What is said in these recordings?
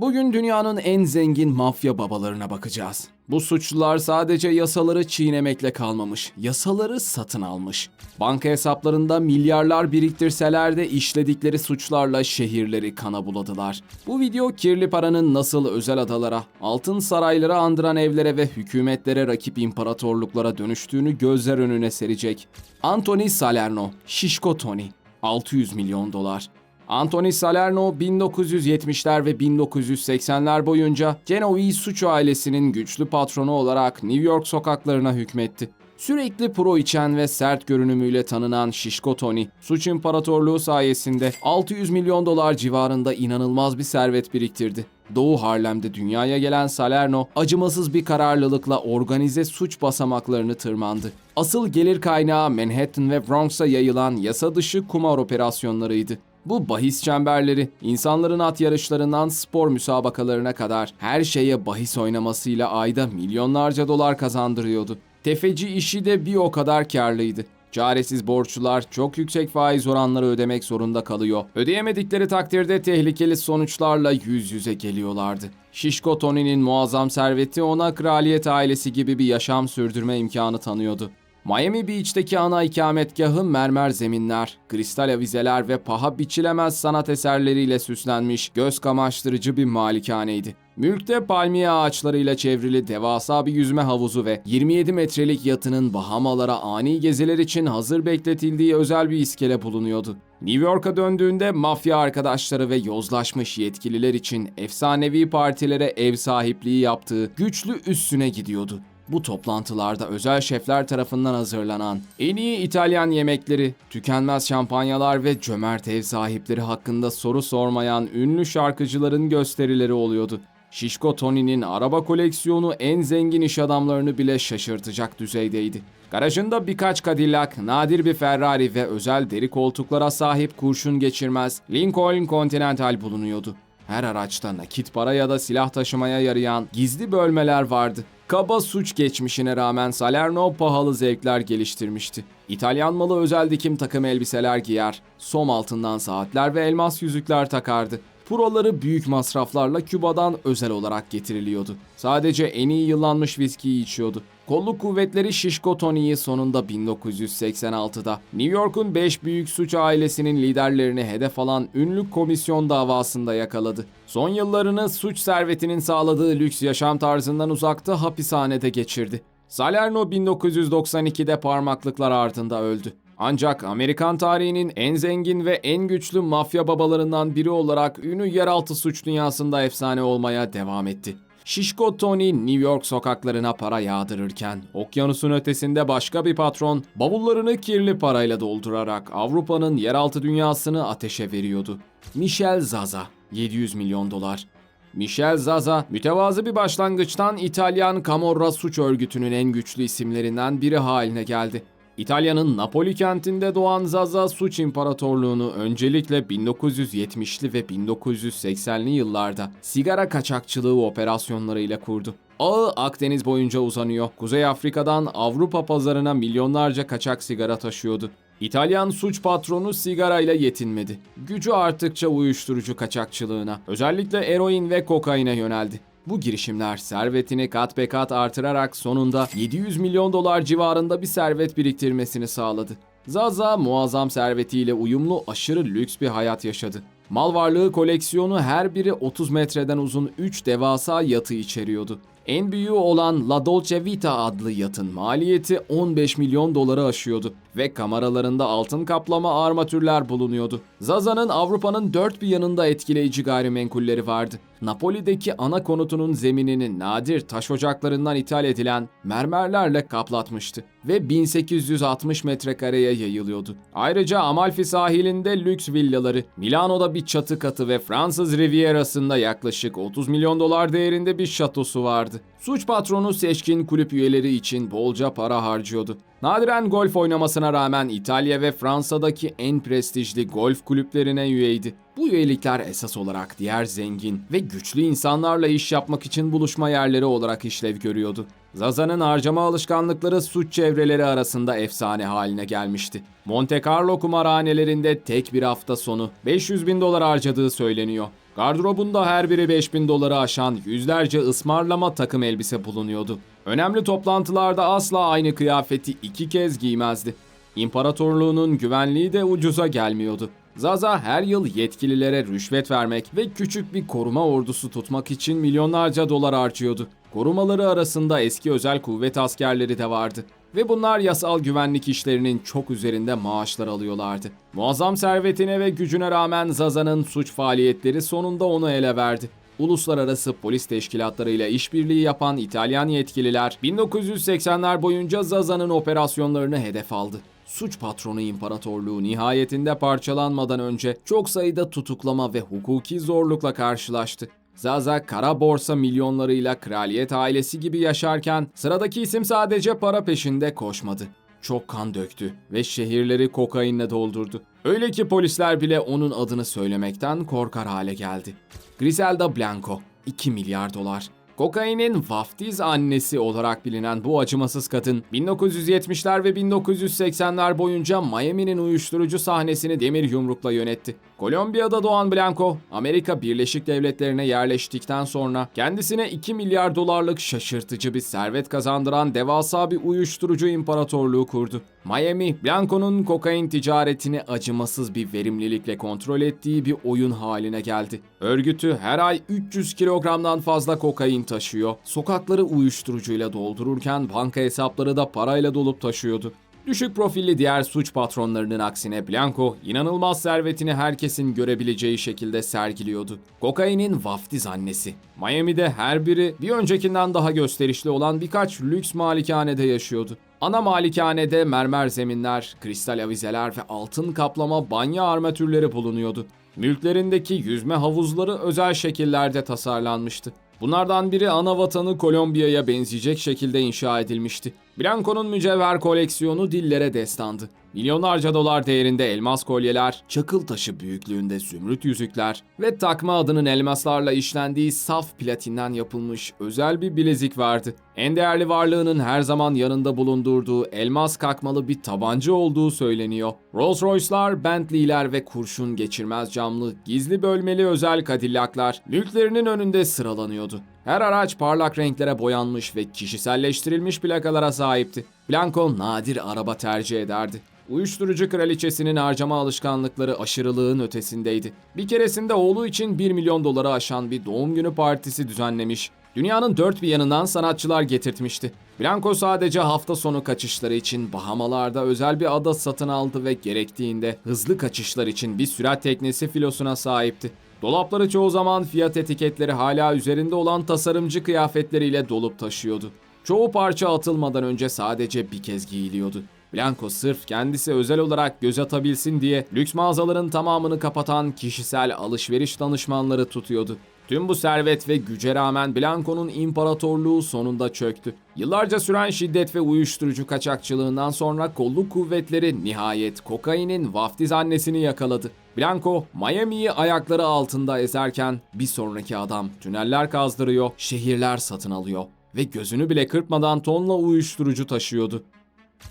Bugün dünyanın en zengin mafya babalarına bakacağız. Bu suçlular sadece yasaları çiğnemekle kalmamış, yasaları satın almış. Banka hesaplarında milyarlar biriktirseler de işledikleri suçlarla şehirleri kana buladılar. Bu video kirli paranın nasıl özel adalara, altın saraylara andıran evlere ve hükümetlere rakip imparatorluklara dönüştüğünü gözler önüne serecek. Anthony Salerno, Şişko Tony, 600 milyon dolar. Anthony Salerno 1970'ler ve 1980'ler boyunca Genoese suç ailesinin güçlü patronu olarak New York sokaklarına hükmetti. Sürekli pro içen ve sert görünümüyle tanınan Şişko Tony, suç imparatorluğu sayesinde 600 milyon dolar civarında inanılmaz bir servet biriktirdi. Doğu Harlem'de dünyaya gelen Salerno, acımasız bir kararlılıkla organize suç basamaklarını tırmandı. Asıl gelir kaynağı Manhattan ve Bronx'a yayılan yasa dışı kumar operasyonlarıydı. Bu bahis çemberleri, insanların at yarışlarından spor müsabakalarına kadar her şeye bahis oynamasıyla ayda milyonlarca dolar kazandırıyordu. Tefeci işi de bir o kadar karlıydı. Çaresiz borçlular çok yüksek faiz oranları ödemek zorunda kalıyor. Ödeyemedikleri takdirde tehlikeli sonuçlarla yüz yüze geliyorlardı. Şişko Tony'nin muazzam serveti ona kraliyet ailesi gibi bir yaşam sürdürme imkanı tanıyordu. Miami Beach'teki ana ikametgahı mermer zeminler, kristal avizeler ve paha biçilemez sanat eserleriyle süslenmiş, göz kamaştırıcı bir malikaneydi. Mülkte palmiye ağaçlarıyla çevrili devasa bir yüzme havuzu ve 27 metrelik yatının Bahamalara ani geziler için hazır bekletildiği özel bir iskele bulunuyordu. New York'a döndüğünde mafya arkadaşları ve yozlaşmış yetkililer için efsanevi partilere ev sahipliği yaptığı güçlü üssüne gidiyordu. Bu toplantılarda özel şefler tarafından hazırlanan en iyi İtalyan yemekleri, tükenmez şampanyalar ve cömert ev sahipleri hakkında soru sormayan ünlü şarkıcıların gösterileri oluyordu. Şişko Tony'nin araba koleksiyonu en zengin iş adamlarını bile şaşırtacak düzeydeydi. Garajında birkaç Cadillac, nadir bir Ferrari ve özel deri koltuklara sahip kurşun geçirmez Lincoln Continental bulunuyordu. Her araçta nakit para ya da silah taşımaya yarayan gizli bölmeler vardı. Kaba suç geçmişine rağmen Salerno pahalı zevkler geliştirmişti. İtalyan malı özel dikim takım elbiseler giyer, som altından saatler ve elmas yüzükler takardı. Proları büyük masraflarla Küba'dan özel olarak getiriliyordu. Sadece en iyi yıllanmış viskiyi içiyordu. Kolluk kuvvetleri Şişko Tony'yi sonunda 1986'da New York'un 5 büyük suç ailesinin liderlerini hedef alan ünlü komisyon davasında yakaladı. Son yıllarını suç servetinin sağladığı lüks yaşam tarzından uzakta hapishanede geçirdi. Salerno 1992'de parmaklıklar ardında öldü. Ancak Amerikan tarihinin en zengin ve en güçlü mafya babalarından biri olarak ünü yeraltı suç dünyasında efsane olmaya devam etti. Şişko Tony New York sokaklarına para yağdırırken, okyanusun ötesinde başka bir patron bavullarını kirli parayla doldurarak Avrupa'nın yeraltı dünyasını ateşe veriyordu. Michel Zaza, 700 milyon dolar. Michel Zaza, mütevazı bir başlangıçtan İtalyan Camorra suç örgütünün en güçlü isimlerinden biri haline geldi. İtalya'nın Napoli kentinde doğan Zaza suç imparatorluğunu öncelikle 1970'li ve 1980'li yıllarda sigara kaçakçılığı operasyonlarıyla kurdu. Ağı Akdeniz boyunca uzanıyor. Kuzey Afrika'dan Avrupa pazarına milyonlarca kaçak sigara taşıyordu. İtalyan suç patronu sigarayla yetinmedi. Gücü arttıkça uyuşturucu kaçakçılığına, özellikle eroin ve kokaine yöneldi. Bu girişimler servetini kat be kat artırarak sonunda 700 milyon dolar civarında bir servet biriktirmesini sağladı. Zaza muazzam servetiyle uyumlu aşırı lüks bir hayat yaşadı. Mal varlığı koleksiyonu her biri 30 metreden uzun 3 devasa yatı içeriyordu. En büyüğü olan La Dolce Vita adlı yatın maliyeti 15 milyon doları aşıyordu ve kameralarında altın kaplama armatürler bulunuyordu. Zaza'nın Avrupa'nın dört bir yanında etkileyici gayrimenkulleri vardı. Napoli'deki ana konutunun zeminini nadir taş ocaklarından ithal edilen mermerlerle kaplatmıştı ve 1860 metrekareye yayılıyordu. Ayrıca Amalfi sahilinde lüks villaları, Milano'da bir çatı katı ve Fransız Rivierası'nda yaklaşık 30 milyon dolar değerinde bir şatosu vardı. Suç patronu seçkin kulüp üyeleri için bolca para harcıyordu. Nadiren golf oynamasına rağmen İtalya ve Fransa'daki en prestijli golf kulüplerine üyeydi. Bu üyelikler esas olarak diğer zengin ve güçlü insanlarla iş yapmak için buluşma yerleri olarak işlev görüyordu. Zaza'nın harcama alışkanlıkları suç çevreleri arasında efsane haline gelmişti. Monte Carlo kumarhanelerinde tek bir hafta sonu 500 bin dolar harcadığı söyleniyor. Gardırobunda her biri 5000 doları aşan yüzlerce ısmarlama takım elbise bulunuyordu. Önemli toplantılarda asla aynı kıyafeti iki kez giymezdi. İmparatorluğunun güvenliği de ucuza gelmiyordu. Zaza her yıl yetkililere rüşvet vermek ve küçük bir koruma ordusu tutmak için milyonlarca dolar harcıyordu. Korumaları arasında eski özel kuvvet askerleri de vardı ve bunlar yasal güvenlik işlerinin çok üzerinde maaşlar alıyorlardı. Muazzam servetine ve gücüne rağmen Zaza'nın suç faaliyetleri sonunda onu ele verdi. Uluslararası polis teşkilatlarıyla işbirliği yapan İtalyan yetkililer 1980'ler boyunca Zaza'nın operasyonlarını hedef aldı. Suç patronu imparatorluğu nihayetinde parçalanmadan önce çok sayıda tutuklama ve hukuki zorlukla karşılaştı. Zaza kara borsa milyonlarıyla kraliyet ailesi gibi yaşarken sıradaki isim sadece para peşinde koşmadı. Çok kan döktü ve şehirleri kokainle doldurdu. Öyle ki polisler bile onun adını söylemekten korkar hale geldi. Griselda Blanco, 2 milyar dolar. Kokainin vaftiz annesi olarak bilinen bu acımasız kadın 1970'ler ve 1980'ler boyunca Miami'nin uyuşturucu sahnesini demir yumrukla yönetti. Kolombiya'da doğan Blanco, Amerika Birleşik Devletleri'ne yerleştikten sonra kendisine 2 milyar dolarlık şaşırtıcı bir servet kazandıran devasa bir uyuşturucu imparatorluğu kurdu. Miami, Blanco'nun kokain ticaretini acımasız bir verimlilikle kontrol ettiği bir oyun haline geldi. Örgütü her ay 300 kilogramdan fazla kokain taşıyor, sokakları uyuşturucuyla doldururken banka hesapları da parayla dolup taşıyordu. Düşük profilli diğer suç patronlarının aksine Blanco, inanılmaz servetini herkesin görebileceği şekilde sergiliyordu. Kokainin vaftiz annesi. Miami'de her biri bir öncekinden daha gösterişli olan birkaç lüks malikanede yaşıyordu. Ana malikanede mermer zeminler, kristal avizeler ve altın kaplama banyo armatürleri bulunuyordu. Mülklerindeki yüzme havuzları özel şekillerde tasarlanmıştı. Bunlardan biri ana vatanı Kolombiya'ya benzeyecek şekilde inşa edilmişti. Blanco'nun mücevher koleksiyonu dillere destandı. Milyonlarca dolar değerinde elmas kolyeler, çakıl taşı büyüklüğünde zümrüt yüzükler ve takma adının elmaslarla işlendiği saf platinden yapılmış özel bir bilezik vardı. En değerli varlığının her zaman yanında bulundurduğu elmas kakmalı bir tabanca olduğu söyleniyor. Rolls Royce'lar, Bentley'ler ve kurşun geçirmez camlı, gizli bölmeli özel Cadillac'lar mülklerinin önünde sıralanıyordu. Her araç parlak renklere boyanmış ve kişiselleştirilmiş plakalara sahipti. Blanco nadir araba tercih ederdi. Uyuşturucu kraliçesinin harcama alışkanlıkları aşırılığın ötesindeydi. Bir keresinde oğlu için 1 milyon doları aşan bir doğum günü partisi düzenlemiş. Dünyanın dört bir yanından sanatçılar getirtmişti. Blanco sadece hafta sonu kaçışları için Bahamalarda özel bir ada satın aldı ve gerektiğinde hızlı kaçışlar için bir sürat teknesi filosuna sahipti. Dolapları çoğu zaman fiyat etiketleri hala üzerinde olan tasarımcı kıyafetleriyle dolup taşıyordu. Çoğu parça atılmadan önce sadece bir kez giyiliyordu. Blanco sırf kendisi özel olarak göz atabilsin diye lüks mağazaların tamamını kapatan kişisel alışveriş danışmanları tutuyordu. Tüm bu servet ve güce rağmen Blanco'nun imparatorluğu sonunda çöktü. Yıllarca süren şiddet ve uyuşturucu kaçakçılığından sonra kolluk kuvvetleri nihayet kokainin vaftiz annesini yakaladı. Blanco, Miami'yi ayakları altında ezerken bir sonraki adam tüneller kazdırıyor, şehirler satın alıyor ve gözünü bile kırpmadan tonla uyuşturucu taşıyordu.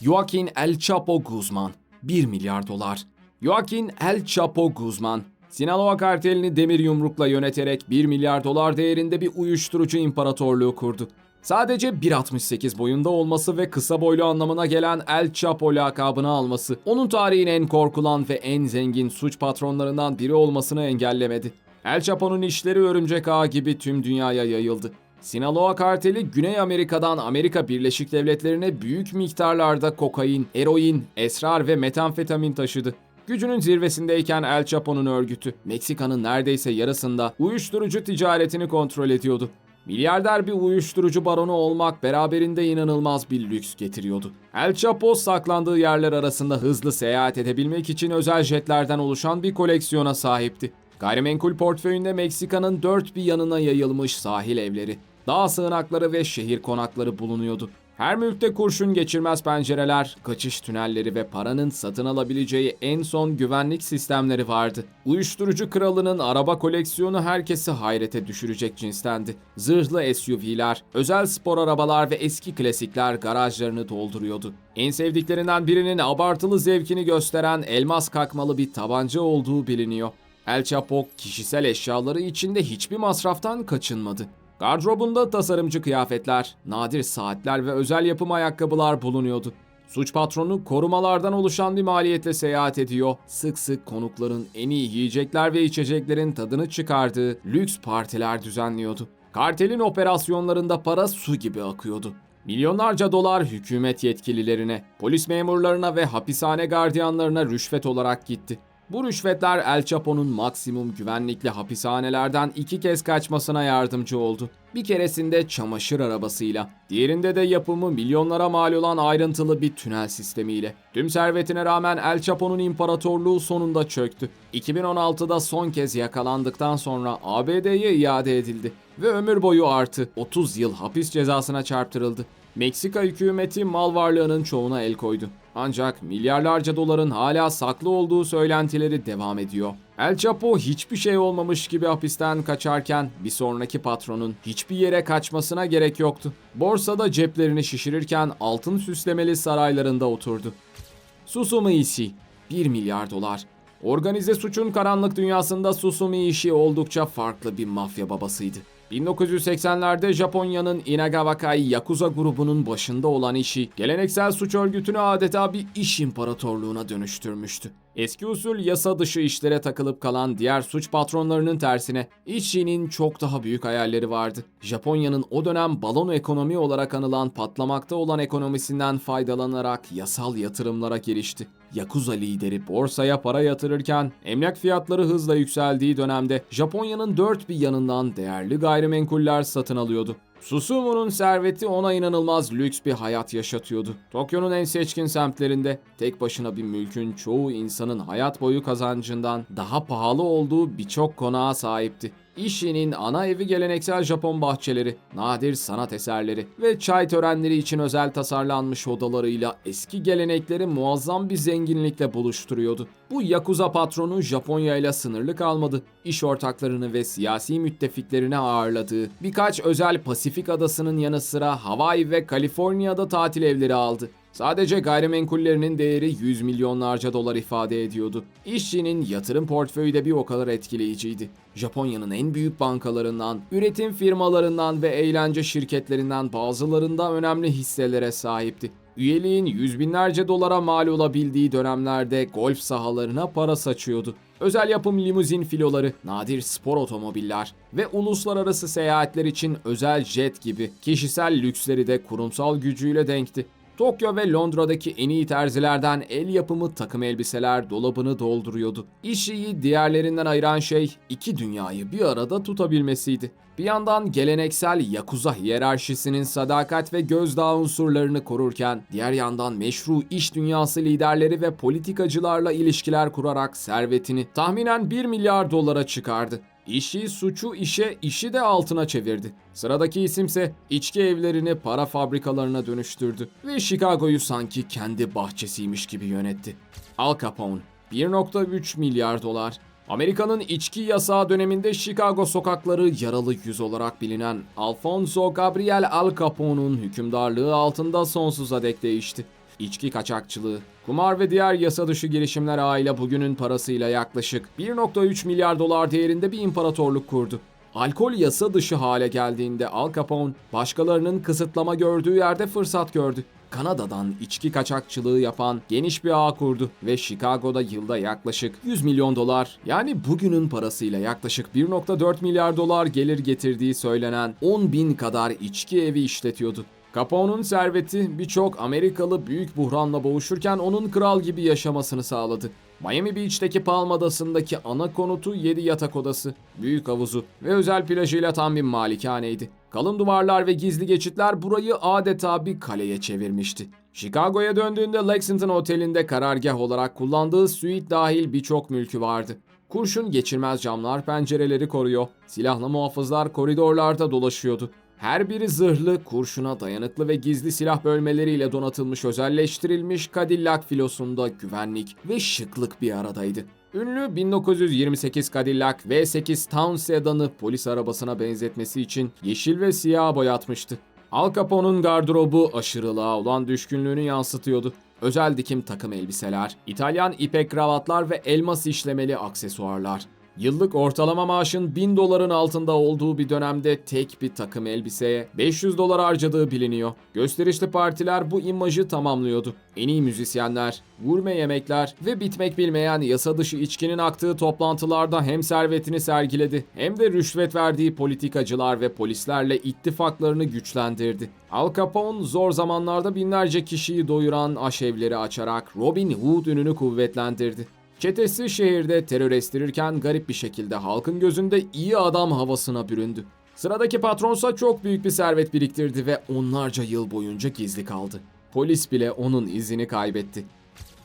Joaquin El Chapo Guzman 1 milyar dolar. Joaquin El Chapo Guzman Sinaloa kartelini demir yumrukla yöneterek 1 milyar dolar değerinde bir uyuşturucu imparatorluğu kurdu. Sadece 1.68 boyunda olması ve kısa boylu anlamına gelen El Chapo lakabını alması, onun tarihin en korkulan ve en zengin suç patronlarından biri olmasını engellemedi. El Chapo'nun işleri örümcek ağı gibi tüm dünyaya yayıldı. Sinaloa karteli Güney Amerika'dan Amerika Birleşik Devletleri'ne büyük miktarlarda kokain, eroin, esrar ve metamfetamin taşıdı. Gücünün zirvesindeyken El Chapo'nun örgütü, Meksika'nın neredeyse yarısında uyuşturucu ticaretini kontrol ediyordu. Milyarder bir uyuşturucu baronu olmak beraberinde inanılmaz bir lüks getiriyordu. El Chapo saklandığı yerler arasında hızlı seyahat edebilmek için özel jetlerden oluşan bir koleksiyona sahipti. Gayrimenkul portföyünde Meksika'nın dört bir yanına yayılmış sahil evleri, dağ sığınakları ve şehir konakları bulunuyordu. Her mülkte kurşun geçirmez pencereler, kaçış tünelleri ve paranın satın alabileceği en son güvenlik sistemleri vardı. Uyuşturucu kralının araba koleksiyonu herkesi hayrete düşürecek cinstendi. Zırhlı SUV'ler, özel spor arabalar ve eski klasikler garajlarını dolduruyordu. En sevdiklerinden birinin abartılı zevkini gösteren elmas kakmalı bir tabanca olduğu biliniyor. El Chapo kişisel eşyaları içinde hiçbir masraftan kaçınmadı. Gardırobunda tasarımcı kıyafetler, nadir saatler ve özel yapım ayakkabılar bulunuyordu. Suç patronu korumalardan oluşan bir maliyetle seyahat ediyor, sık sık konukların en iyi yiyecekler ve içeceklerin tadını çıkardığı lüks partiler düzenliyordu. Kartelin operasyonlarında para su gibi akıyordu. Milyonlarca dolar hükümet yetkililerine, polis memurlarına ve hapishane gardiyanlarına rüşvet olarak gitti. Bu rüşvetler El Chapo'nun maksimum güvenlikli hapishanelerden iki kez kaçmasına yardımcı oldu. Bir keresinde çamaşır arabasıyla, diğerinde de yapımı milyonlara mal olan ayrıntılı bir tünel sistemiyle. Tüm servetine rağmen El Chapo'nun imparatorluğu sonunda çöktü. 2016'da son kez yakalandıktan sonra ABD'ye iade edildi ve ömür boyu artı 30 yıl hapis cezasına çarptırıldı. Meksika hükümeti mal varlığının çoğuna el koydu. Ancak milyarlarca doların hala saklı olduğu söylentileri devam ediyor. El Chapo hiçbir şey olmamış gibi hapisten kaçarken bir sonraki patronun hiçbir yere kaçmasına gerek yoktu. Borsada ceplerini şişirirken altın süslemeli saraylarında oturdu. Susumu Ishii 1 milyar dolar. Organize suçun karanlık dünyasında Susumu Ishii oldukça farklı bir mafya babasıydı. 1980'lerde Japonya'nın Inagawakai Yakuza grubunun başında olan işi geleneksel suç örgütünü adeta bir iş imparatorluğuna dönüştürmüştü. Eski usul yasa dışı işlere takılıp kalan diğer suç patronlarının tersine Ishii'nin çok daha büyük hayalleri vardı. Japonya'nın o dönem balon ekonomi olarak anılan patlamakta olan ekonomisinden faydalanarak yasal yatırımlara girişti. Yakuza lideri borsaya para yatırırken emlak fiyatları hızla yükseldiği dönemde Japonya'nın dört bir yanından değerli gayrimenkuller satın alıyordu. Susumu'nun serveti ona inanılmaz lüks bir hayat yaşatıyordu. Tokyo'nun en seçkin semtlerinde tek başına bir mülkün çoğu insanın hayat boyu kazancından daha pahalı olduğu birçok konağa sahipti. Ishii'nin ana evi geleneksel Japon bahçeleri, nadir sanat eserleri ve çay törenleri için özel tasarlanmış odalarıyla eski gelenekleri muazzam bir zenginlikle buluşturuyordu. Bu Yakuza patronu Japonya ile sınırlı kalmadı. İş ortaklarını ve siyasi müttefiklerini ağırladığı birkaç özel Pasifik adasının yanı sıra Hawaii ve Kaliforniya'da tatil evleri aldı. Sadece gayrimenkullerinin değeri 100 milyonlarca dolar ifade ediyordu. İşçinin yatırım portföyü de bir o kadar etkileyiciydi. Japonya'nın en büyük bankalarından, üretim firmalarından ve eğlence şirketlerinden bazılarında önemli hisselere sahipti. Üyeliğin yüz binlerce dolara mal olabildiği dönemlerde golf sahalarına para saçıyordu. Özel yapım limuzin filoları, nadir spor otomobiller ve uluslararası seyahatler için özel jet gibi kişisel lüksleri de kurumsal gücüyle denkti. Tokyo ve Londra'daki en iyi terzilerden el yapımı takım elbiseler dolabını dolduruyordu. İşiyi diğerlerinden ayıran şey iki dünyayı bir arada tutabilmesiydi. Bir yandan geleneksel Yakuza hiyerarşisinin sadakat ve gözdağı unsurlarını korurken, diğer yandan meşru iş dünyası liderleri ve politikacılarla ilişkiler kurarak servetini tahminen 1 milyar dolara çıkardı. İşi suçu işe, işi de altına çevirdi. Sıradaki isimse içki evlerini para fabrikalarına dönüştürdü ve Chicago'yu sanki kendi bahçesiymiş gibi yönetti. Al Capone 1.3 milyar dolar. Amerika'nın içki yasağı döneminde Chicago sokakları yaralı yüz olarak bilinen Alfonso Gabriel Al Capone'un hükümdarlığı altında sonsuza dek değişti. İçki kaçakçılığı, kumar ve diğer yasa dışı girişimler ağıyla bugünün parasıyla yaklaşık 1.3 milyar dolar değerinde bir imparatorluk kurdu. Alkol yasa dışı hale geldiğinde Al Capone, başkalarının kısıtlama gördüğü yerde fırsat gördü. Kanada'dan içki kaçakçılığı yapan geniş bir ağ kurdu ve Chicago'da yılda yaklaşık 100 milyon dolar yani bugünün parasıyla yaklaşık 1.4 milyar dolar gelir getirdiği söylenen 10 bin kadar içki evi işletiyordu. Capone'un serveti birçok Amerikalı büyük buhranla boğuşurken onun kral gibi yaşamasını sağladı. Miami Beach'teki Palm Adası'ndaki ana konutu 7 yatak odası, büyük havuzu ve özel plajıyla tam bir malikaneydi. Kalın duvarlar ve gizli geçitler burayı adeta bir kaleye çevirmişti. Chicago'ya döndüğünde Lexington Oteli'nde karargah olarak kullandığı suite dahil birçok mülkü vardı. Kurşun geçirmez camlar pencereleri koruyor, silahlı muhafızlar koridorlarda dolaşıyordu. Her biri zırhlı, kurşuna dayanıklı ve gizli silah bölmeleriyle donatılmış özelleştirilmiş Cadillac filosunda güvenlik ve şıklık bir aradaydı. Ünlü 1928 Cadillac V8 Town sedanı polis arabasına benzetmesi için yeşil ve siyah boyatmıştı. Al Capone'un gardırobu aşırılığa olan düşkünlüğünü yansıtıyordu. Özel dikim takım elbiseler, İtalyan ipek kravatlar ve elmas işlemeli aksesuarlar. Yıllık ortalama maaşın 1000 doların altında olduğu bir dönemde tek bir takım elbiseye 500 dolar harcadığı biliniyor. Gösterişli partiler bu imajı tamamlıyordu. En iyi müzisyenler, gurme yemekler ve bitmek bilmeyen yasa dışı içkinin aktığı toplantılarda hem servetini sergiledi hem de rüşvet verdiği politikacılar ve polislerle ittifaklarını güçlendirdi. Al Capone zor zamanlarda binlerce kişiyi doyuran aşevleri açarak Robin Hood ününü kuvvetlendirdi. Çetesi şehirde terör estirirken garip bir şekilde halkın gözünde iyi adam havasına büründü. Sıradaki patronsa çok büyük bir servet biriktirdi ve onlarca yıl boyunca gizli kaldı. Polis bile onun izini kaybetti.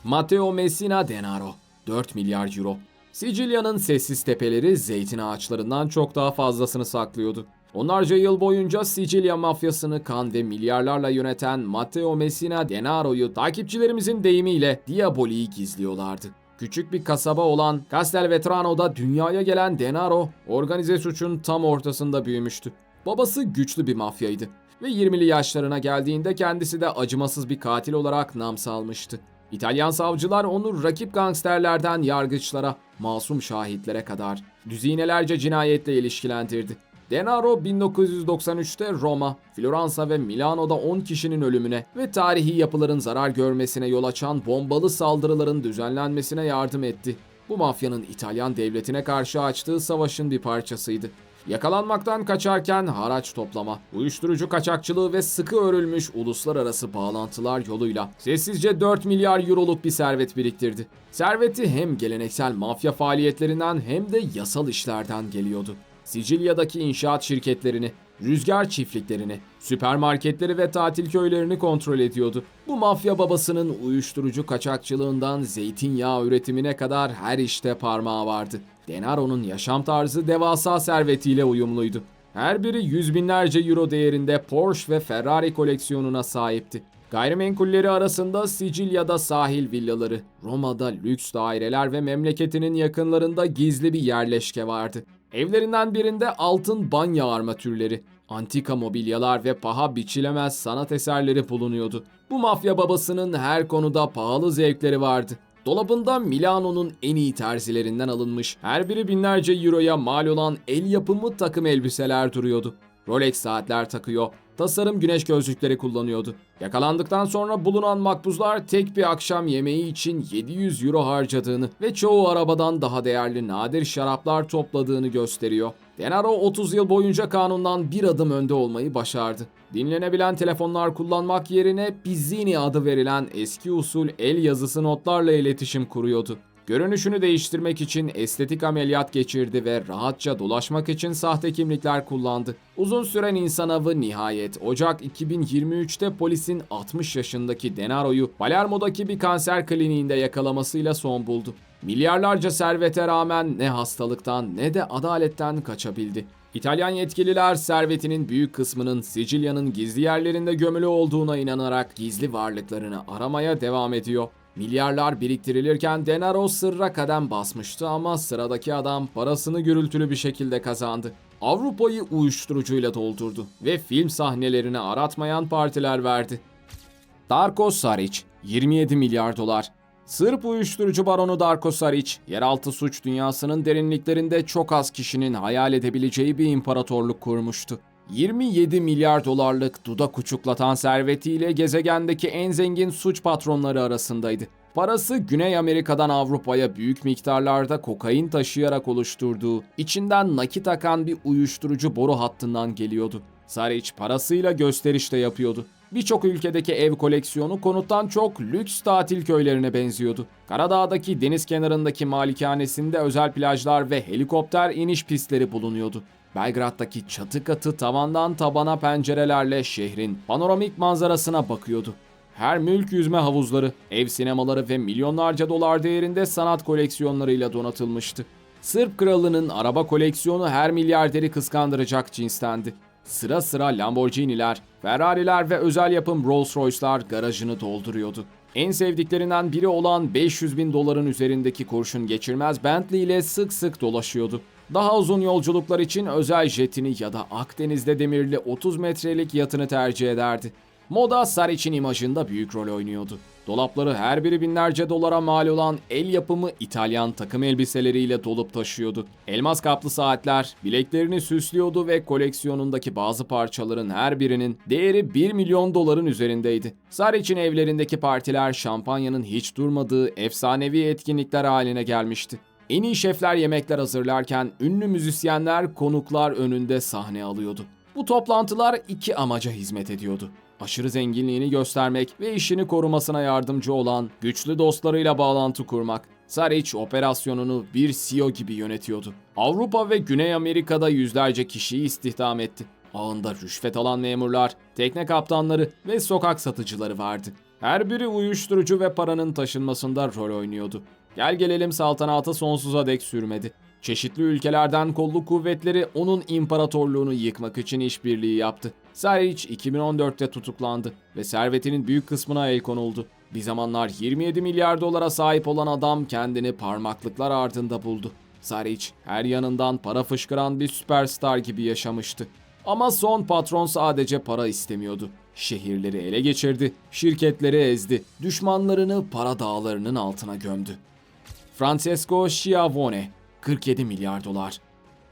Matteo Messina Denaro 4 milyar euro. Sicilya'nın sessiz tepeleri zeytin ağaçlarından çok daha fazlasını saklıyordu. Onlarca yıl boyunca Sicilya mafyasını kan ve milyarlarla yöneten Matteo Messina Denaro'yu takipçilerimizin deyimiyle Diaboli'yi gizliyorlardı. Küçük bir kasaba olan Castelvetrano'da dünyaya gelen Denaro, organize suçun tam ortasında büyümüştü. Babası güçlü bir mafyaydı ve 20'li yaşlarına geldiğinde kendisi de acımasız bir katil olarak nam salmıştı. İtalyan savcılar onu rakip gangsterlerden yargıçlara, masum şahitlere kadar düzinelerce cinayetle ilişkilendirdi. Denaro 1993'te Roma, Floransa ve Milano'da 10 kişinin ölümüne ve tarihi yapıların zarar görmesine yol açan bombalı saldırıların düzenlenmesine yardım etti. Bu mafyanın İtalyan devletine karşı açtığı savaşın bir parçasıydı. Yakalanmaktan kaçarken haraç toplama, uyuşturucu kaçakçılığı ve sıkı örülmüş uluslararası bağlantılar yoluyla sessizce 4 milyar euroluk bir servet biriktirdi. Serveti hem geleneksel mafya faaliyetlerinden hem de yasal işlerden geliyordu. Sicilya'daki inşaat şirketlerini, rüzgar çiftliklerini, süpermarketleri ve tatil köylerini kontrol ediyordu. Bu mafya babasının uyuşturucu kaçakçılığından zeytinyağı üretimine kadar her işte parmağı vardı. Denaro'nun yaşam tarzı devasa servetiyle uyumluydu. Her biri yüz binlerce euro değerinde Porsche ve Ferrari koleksiyonuna sahipti. Gayrimenkulleri arasında Sicilya'da sahil villaları, Roma'da lüks daireler ve memleketinin yakınlarında gizli bir yerleşke vardı. Evlerinden birinde altın banyo armatürleri, antika mobilyalar ve paha biçilemez sanat eserleri bulunuyordu. Bu mafya babasının her konuda pahalı zevkleri vardı. Dolabında Milano'nun en iyi terzilerinden alınmış, her biri binlerce euroya mal olan el yapımı takım elbiseler duruyordu. Rolex saatler takıyor, tasarım güneş gözlükleri kullanıyordu. Yakalandıktan sonra bulunan makbuzlar tek bir akşam yemeği için 700 euro harcadığını ve çoğu arabadan daha değerli nadir şaraplar topladığını gösteriyor. Denaro 30 yıl boyunca kanundan bir adım önde olmayı başardı. Dinlenebilen telefonlar kullanmak yerine Pizzini adı verilen eski usul el yazısı notlarla iletişim kuruyordu. Görünüşünü değiştirmek için estetik ameliyat geçirdi ve rahatça dolaşmak için sahte kimlikler kullandı. Uzun süren insan avı nihayet Ocak 2023'te polisin 60 yaşındaki Denaro'yu Palermo'daki bir kanser kliniğinde yakalamasıyla son buldu. Milyarlarca servete rağmen ne hastalıktan ne de adaletten kaçabildi. İtalyan yetkililer servetinin büyük kısmının Sicilya'nın gizli yerlerinde gömülü olduğuna inanarak gizli varlıklarını aramaya devam ediyor. Milyarlar biriktirilirken Denaro sırra kadem basmıştı ama sıradaki adam parasını gürültülü bir şekilde kazandı. Avrupa'yı uyuşturucuyla doldurdu ve film sahnelerini aratmayan partiler verdi. Darko Saric 27 milyar dolar. Sırp uyuşturucu baronu Darko Saric, yeraltı suç dünyasının derinliklerinde çok az kişinin hayal edebileceği bir imparatorluk kurmuştu. 27 milyar dolarlık dudak uçuklatan servetiyle gezegendeki en zengin suç patronları arasındaydı. Parası Güney Amerika'dan Avrupa'ya büyük miktarlarda kokain taşıyarak oluşturduğu, içinden nakit akan bir uyuşturucu boru hattından geliyordu. Saric parasıyla gösteriş de yapıyordu. Birçok ülkedeki ev koleksiyonu konuttan çok lüks tatil köylerine benziyordu. Karadağ'daki deniz kenarındaki malikanesinde özel plajlar ve helikopter iniş pistleri bulunuyordu. Belgrad'daki çatı katı tavandan tabana pencerelerle şehrin panoramik manzarasına bakıyordu. Her mülk yüzme havuzları, ev sinemaları ve milyonlarca dolar değerinde sanat koleksiyonlarıyla donatılmıştı. Sırp kralının araba koleksiyonu her milyarderi kıskandıracak cinstendi. Sıra sıra Lamborghini'ler, Ferrari'ler ve özel yapım Rolls Royce'lar garajını dolduruyordu. En sevdiklerinden biri olan 500 bin doların üzerindeki kurşun geçirmez Bentley ile sık sık dolaşıyordu. Daha uzun yolculuklar için özel jetini ya da Akdeniz'de demirli 30 metrelik yatını tercih ederdi. Moda Saric'in imajında büyük rol oynuyordu. Dolapları her biri binlerce dolara mal olan el yapımı İtalyan takım elbiseleriyle dolup taşıyordu. Elmas kaplı saatler bileklerini süslüyordu ve koleksiyonundaki bazı parçaların her birinin değeri 1 milyon doların üzerindeydi. Saric'in evlerindeki partiler şampanyanın hiç durmadığı efsanevi etkinlikler haline gelmişti. En iyi şefler yemekler hazırlarken ünlü müzisyenler konuklar önünde sahne alıyordu. Bu toplantılar iki amaca hizmet ediyordu. Aşırı zenginliğini göstermek ve işini korumasına yardımcı olan güçlü dostlarıyla bağlantı kurmak. Saric operasyonunu bir CEO gibi yönetiyordu. Avrupa ve Güney Amerika'da yüzlerce kişiyi istihdam etti. Ağında rüşvet alan memurlar, tekne kaptanları ve sokak satıcıları vardı. Her biri uyuşturucu ve paranın taşınmasında rol oynuyordu. Gel gelelim saltanatı sonsuza dek sürmedi. Çeşitli ülkelerden kolluk kuvvetleri onun imparatorluğunu yıkmak için işbirliği yaptı. Saric 2014'te tutuklandı ve servetinin büyük kısmına el konuldu. Bir zamanlar 27 milyar dolara sahip olan adam kendini parmaklıklar ardında buldu. Saric her yanından para fışkıran bir süperstar gibi yaşamıştı. Ama son patron sadece para istemiyordu. Şehirleri ele geçirdi, şirketleri ezdi, düşmanlarını para dağlarının altına gömdü. Francesco Schiavone 47 milyar dolar.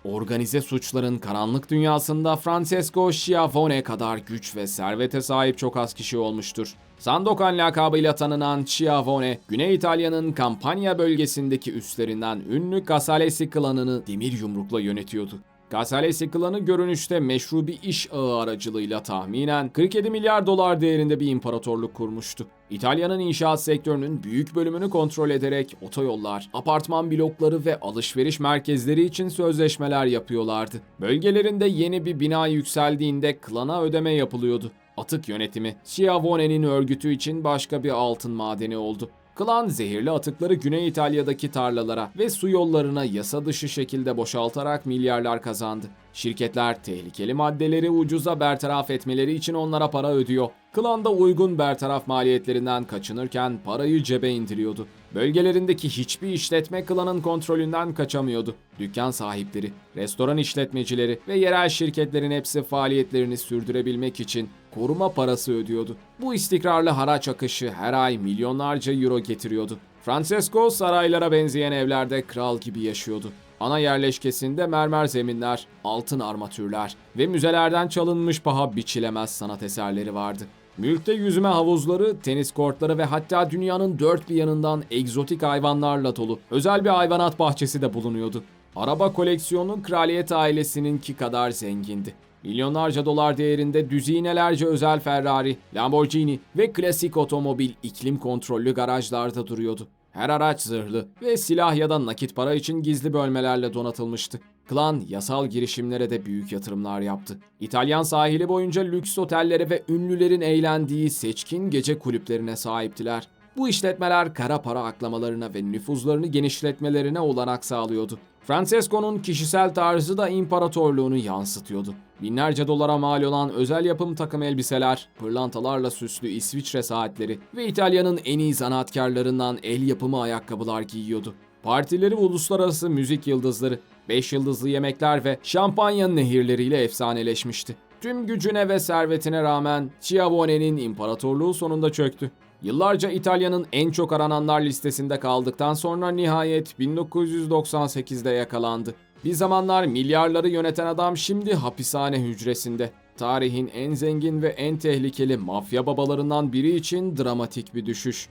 Organize suçların karanlık dünyasında Francesco Schiavone kadar güç ve servete sahip çok az kişi olmuştur. Sandokan lakabıyla tanınan Schiavone, Güney İtalya'nın Campania bölgesindeki üstlerinden ünlü Casalesi klanını demir yumrukla yönetiyordu. Casalesi klanı görünüşte meşru bir iş ağı aracılığıyla tahminen 47 milyar dolar değerinde bir imparatorluk kurmuştu. İtalya'nın inşaat sektörünün büyük bölümünü kontrol ederek otoyollar, apartman blokları ve alışveriş merkezleri için sözleşmeler yapıyorlardı. Bölgelerinde yeni bir bina yükseldiğinde klana ödeme yapılıyordu. Atık yönetimi, Schiavone'nin örgütü için başka bir altın madeni oldu. Klan zehirli atıkları Güney İtalya'daki tarlalara ve su yollarına yasa dışı şekilde boşaltarak milyarlar kazandı. Şirketler tehlikeli maddeleri ucuza bertaraf etmeleri için onlara para ödüyor. Klan da uygun bertaraf maliyetlerinden kaçınırken parayı cebe indiriyordu. Bölgelerindeki hiçbir işletme klanın kontrolünden kaçamıyordu. Dükkan sahipleri, restoran işletmecileri ve yerel şirketlerin hepsi faaliyetlerini sürdürebilmek için koruma parası ödüyordu. Bu istikrarlı haraç akışı her ay milyonlarca euro getiriyordu. Francesco saraylara benzeyen evlerde kral gibi yaşıyordu. Ana yerleşkesinde mermer zeminler, altın armatürler ve müzelerden çalınmış paha biçilemez sanat eserleri vardı. Mülkte yüzme havuzları, tenis kortları ve hatta dünyanın dört bir yanından egzotik hayvanlarla dolu özel bir hayvanat bahçesi de bulunuyordu. Araba koleksiyonu kraliyet ailesininki kadar zengindi. Milyonlarca dolar değerinde düzinelerce özel Ferrari, Lamborghini ve klasik otomobil iklim kontrollü garajlarda duruyordu. Her araç zırhlı ve silah ya da nakit para için gizli bölmelerle donatılmıştı. Klan yasal girişimlere de büyük yatırımlar yaptı. İtalyan sahili boyunca lüks otellere ve ünlülerin eğlendiği seçkin gece kulüplerine sahiptiler. Bu işletmeler kara para aklamalarına ve nüfuzlarını genişletmelerine olanak sağlıyordu. Francesco'nun kişisel tarzı da imparatorluğunu yansıtıyordu. Binlerce dolara mal olan özel yapım takım elbiseler, pırlantalarla süslü İsviçre saatleri ve İtalya'nın en iyi sanatkarlarından el yapımı ayakkabılar giyiyordu. Partileri uluslararası müzik yıldızları, 5 yıldızlı yemekler ve şampanya nehirleriyle efsaneleşmişti. Tüm gücüne ve servetine rağmen Schiavone'nin imparatorluğu sonunda çöktü. Yıllarca İtalya'nın en çok arananlar listesinde kaldıktan sonra nihayet 1998'de yakalandı. Bir zamanlar milyarları yöneten adam şimdi hapishane hücresinde. Tarihin en zengin ve en tehlikeli mafya babalarından biri için dramatik bir düşüş.